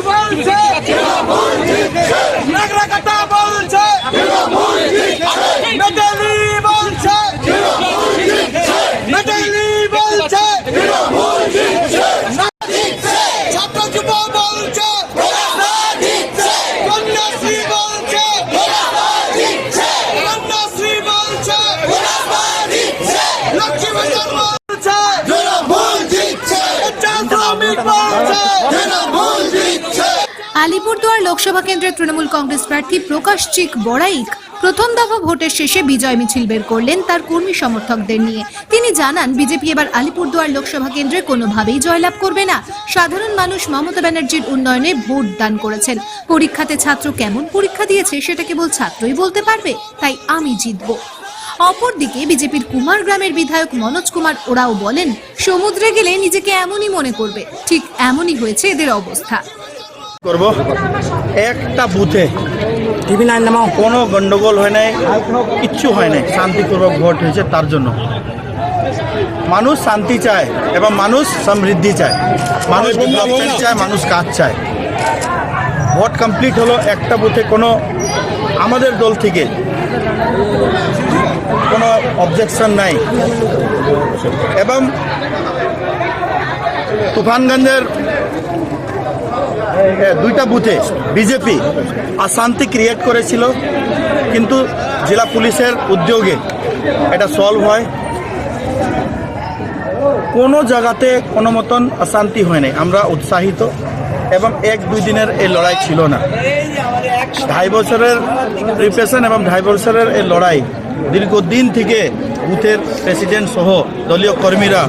বলছে নাগরাকাটা বলছে মেটালি বলছে মেটালি বলছে ছাত্র যুব বলছে কন্যাশ্রী বলছে কন্যাশ্রী বলছে লক্ষ্মী ভান্ডার বলছে চাল শ্রমিক বলছে আলিপুরদুয়ার লোকসভা কেন্দ্রের তৃণমূল কংগ্রেস প্রার্থী প্রকাশ চিক বড়াইক প্রথম দফা ভোটের শেষে বিজয় মিছিল বের করলেন তার কর্মী সমর্থকদের নিয়ে। তিনি জানান, বিজেপি এবার আলিপুরদুয়ার লোকসভা কেন্দ্রে কোনোভাবেই জয়লাভ করবে না। সাধারণ মানুষ মমতা ব্যানার্জির উন্নয়নে ভোট দান করেছেন। পরীক্ষাতে ছাত্র কেমন পরীক্ষা দিয়েছে সেটা কেবল ছাত্রই বলতে পারবে, তাই আমি জিতব। অপরদিকে বিজেপির কুমার গ্রামের বিধায়ক মনোজ কুমার ওরাও বলেন, সমুদ্রে গেলে নিজেকে এমনই মনে করবে, ঠিক এমনই হয়েছে এদের অবস্থা। করব। একটা বুথে টিভি নাইন কোনো গন্ডগোল হয় নাই কিচ্ছু হয় নাই শান্তিপূর্বক ভোট হয়েছে তার জন্য। মানুষ শান্তি চায় এবং মানুষ সমৃদ্ধি চায়। মানুষ ডেভেলপমেন্ট চায় মানুষ কাজ চায়। ভোট কমপ্লিট হলো একটা বুথে কোনো আমাদের দল থেকে কোনো অবজেকশন নাই। এবং তুফানগঞ্জের দুইটা বুথে বিজেপি অশান্তি ক্রিয়েট করেছিল, কিন্তু জেলা পুলিশের উদ্যোগে এটা সলভ হয়। কোনো জায়গাতে কোনো মতন অশান্তি হয় নাই, আমরা উৎসাহিত এবং এক দুই দিনের এই লড়াই ছিল না। ঢাই বছরের প্রিপারেশন এবং ঢাই বছরের এই লড়াই দীর্ঘদিন থেকে বুথের প্রেসিডেন্ট সহ দলীয় কর্মীরা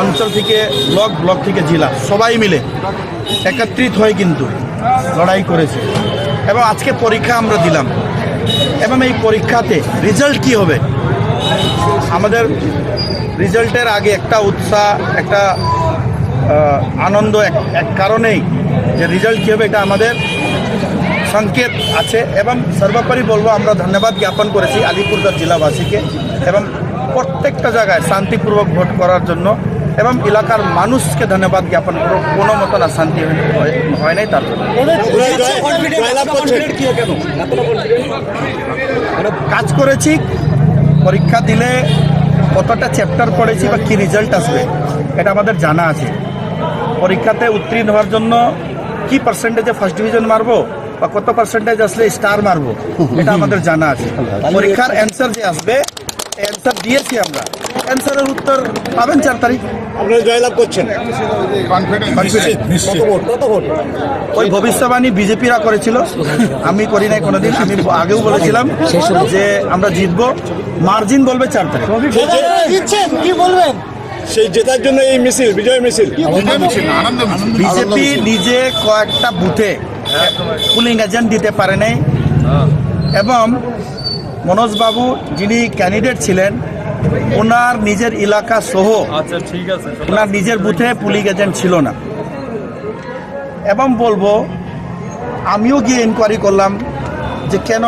অঞ্চল থেকে ব্লক ব্লক থেকে জেলা, সবাই মিলে একত্রিত হয়ে কিন্তু লড়াই করেছে। এবং আজকে পরীক্ষা আমরা দিলাম। এবং এই পরীক্ষাতে রেজাল্ট কি হবে? আমাদের রেজাল্টের আগে একটা উৎসাহ, একটা আনন্দ এক কারণেই যে রেজাল্ট কী হবে এটা আমাদের সংকেত আছে। এবং সর্বোপরি বলব, আমরা ধন্যবাদ জ্ঞাপন করেছি আলিপুরদার জেলাবাসীকে। এবং প্রত্যেকটা জায়গায় শান্তিপূর্বক ভোট করার জন্য এবং এলাকার মানুষকে ধন্যবাদ জ্ঞাপন করব কোনো মতন অশান্তি শান্তি হয়- হয় নাই তার জন্য। কাজ করেছি পরীক্ষা দিলে কতটা চ্যাপ্টার পড়েছি বা কী রেজাল্ট আসবে এটা আমাদের জানা আছে। পরীক্ষাতে উত্তীর্ণ হওয়ার জন্য কি পার্সেন্টেজে ফার্স্ট ডিভিশন মারবো বা কত পার্সেন্টেজ আসলে স্টার মারবো এটা আমাদের জানা আছে। পরীক্ষার অ্যান্সার যে আসবে অ্যান্সার দিয়েছি আমরা। অ্যান্সারের উত্তর পাবেন চার তারিখ। আপনারা জয়লাভ করছেন। ওই ভবিষ্যবাণী বিজেপিরা করেছিল। আমি করি নাই কোনোদিন। আমি আগেও বলেছিলাম যে আমরা জিতবো। মার্জিন বলবে চার তারিখ। কি বলবেন? সেই জেতার জন্য এই মিছিল বিজয় মিছিল। বিজেপি নিজে কয়েকটা বুথে পুলিং এজেন্ট দিতে পারে নাই। এবং মনোজবাবু যিনি ক্যান্ডিডেট ছিলেন ওনার নিজের এলাকা সহ আচ্ছা ঠিক আছে। ওনার নিজের বুথে পুলিং এজেন্ট ছিল না। এবং বলব আমিও গিয়ে ইনকোয়ারি করলাম যে কেন?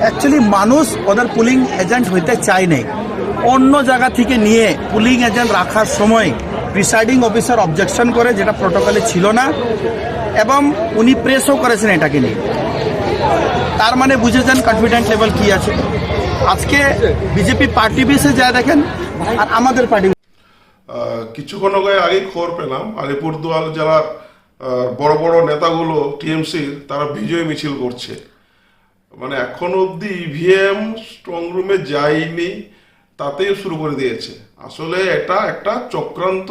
অ্যাকচুয়ালি মানুষ ওদের পুলিং এজেন্ট হইতে চায় নাই। অন্য জায়গা থেকে নিয়ে পুলিং এজেন্ট রাখার সময় প্রিসাইডিং অফিসার অবজেকশন করে যেটা প্রোটোকলে ছিল না এবং উনি প্রেসও করেছেন এটাকে নিয়ে। তার মানে বুঝেছেন কনফিডেন্ট লেভেল কি আছে? আজকে বিজেপি পার্টি বেসে যায় দেখেন আর আমাদের পার্টি কিছুক্ষণ আগে খবর পেলাম আলিপুরদুয়ার আহ, বড় বড় নেতাগুলো টিএমসির তারা বিজয় মিছিল করছে। মানে এখন অবধি ইভিএম স্ট্রং রুমে যায়নি তাতেই শুরু করে দিয়েছে। আসলে এটা একটা চক্রান্ত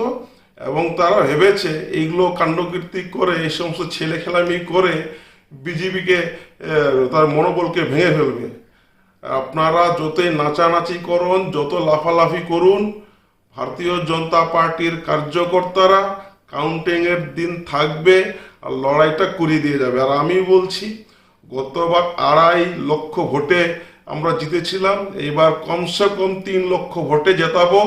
এবং তারা ভেবেছে এইগুলো কাণ্ডকীর্তি করে এই সমস্ত ছেলে খেলামি করে বিজেপিকে তার মনোবলকে ভেঙে ফেলবে। আপনারা যতই নাচানাচি করুন, যত লাফালাফি করুন, ভারতীয় জনতা পার্টির কার্যকর্তারা কাউন্টিং এর দিন থাকবে আর লড়াইটা করিয়ে দিয়ে যাবে। আর আমি বলছি, গতবার আড়াই লক্ষ ভোটে আমরা জিতেছিলাম, এইবার কমসে কম তিন লক্ষ ভোটে জেতাবো।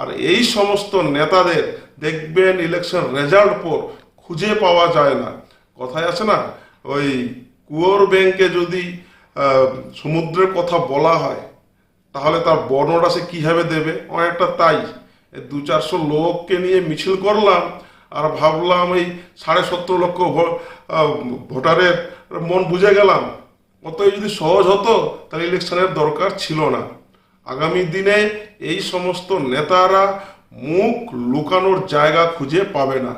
আর এই সমস্ত নেতাদের দেখবেন ইলেকশন রেজাল্ট পর খুঁজে পাওয়া যায় না। কথায় আছে না ওই কুয়োর ব্যাংকে যদি সমুদ্রের কথা বলা হয়, তাহলে তার বর্ণটা সে কীভাবে দেবে? অনেকটা তাই। দু চারশো লোককে নিয়ে মিছিল করলাম আর ভাবলাম এই সাড়ে সত্তর লক্ষ ভোটারের মন বুঝে গেলাম। অতএব যদি সহজ হতো, তাহলে ইলেকশনের দরকার ছিল না। আগামী দিনে এই সমস্ত নেতারা মুখ লুকানোর জায়গা খুঁজে পাবে না।